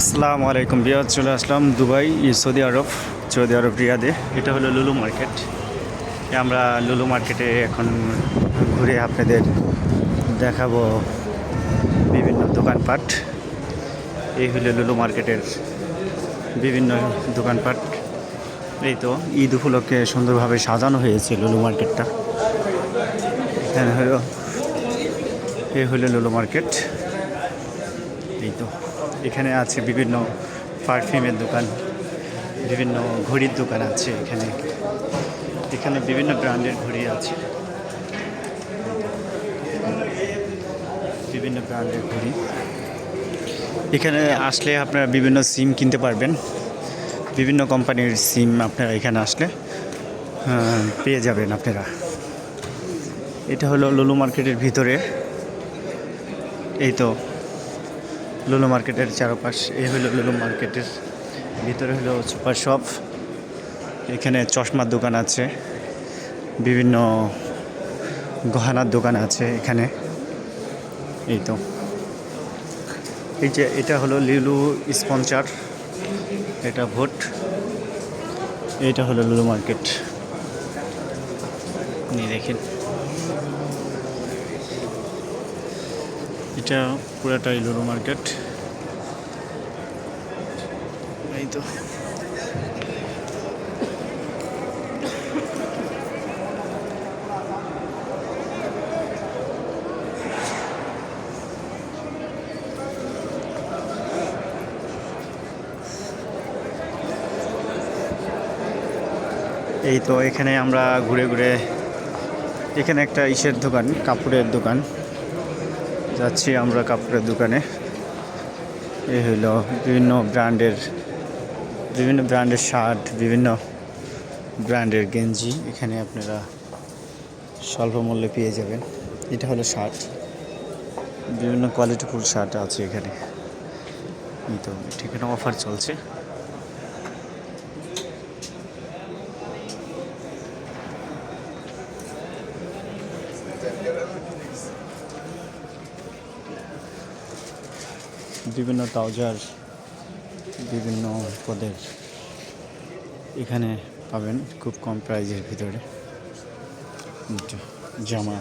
আসসালামু আলাইকুম বিয়াদ চলে আসলাম দুবাই, সৌদি আরব সৌদি আরব, রিয়াদে। এটা হলো লুলু মার্কেট। আমরা লুলু মার্কেটে এখন ঘুরে আপনাদের দেখাবো বিভিন্ন দোকানপাট। এই হলো লুলু মার্কেটের বিভিন্ন দোকানপাট। এই তো, ঈদ উপলক্ষে সুন্দরভাবে সাজানো হয়েছে লুলু মার্কেটটা। এখানে হলো এই হলো লুলু মার্কেট। এই তো। এখানে আছে বিভিন্ন পারফিউমের দোকান, বিভিন্ন ঘড়ির দোকান আছে এখানে। এখানে বিভিন্ন ব্র্যান্ডের ঘড়ি আছে। বিভিন্ন ব্র্যান্ডের ঘড়ি। এখানে আসলে আপনারা বিভিন্ন সিম কিনতে পারবেন। বিভিন্ন কোম্পানির সিম আপনারা এখানে আসলে পেয়ে যাবেন আপনারা। এটা হলো লুলু মার্কেটের ভিতরে। এই তো। লুলু মার্কেটের চারপাশ এই হলো লুলু মার্কেটের ভিতরে হলো সুপার শপ এখানে চশমার দোকান আছে, বিভিন্ন গহনার দোকান আছে এখানে, এই তো। এই যে এটা হলো লুলু স্পন্সার এটা ভোট, এটা হলো লুলু মার্কেট নিয়ে দেখেন। এটা পুরাটাই লুলু মার্কেট। এই তো। এই তো এখানে আমরা ঘুরে ঘুরে এখানে একটা ইসের দোকান, কাপড়ের দোকান। যাচ্ছি আমরা কাপড়ের দোকানে। এই হলো বিভিন্ন ব্র্যান্ডের বিভিন্ন ব্র্যান্ডের শার্ট, বিভিন্ন ব্র্যান্ডের গেঞ্জি। এখানে আপনারা স্বল্প মূল্যে পেয়ে যাবেন। এটা হলো শার্ট। বিভিন্ন কোয়ালিটিফুল শার্ট আছে এখানে। এই তো এখানে অফার চলছে। বিভিন্ন ট্রাউজার বিভিন্ন পদের এখানে পাবেন খুব কম প্রাইজের ভিতরে। জামা।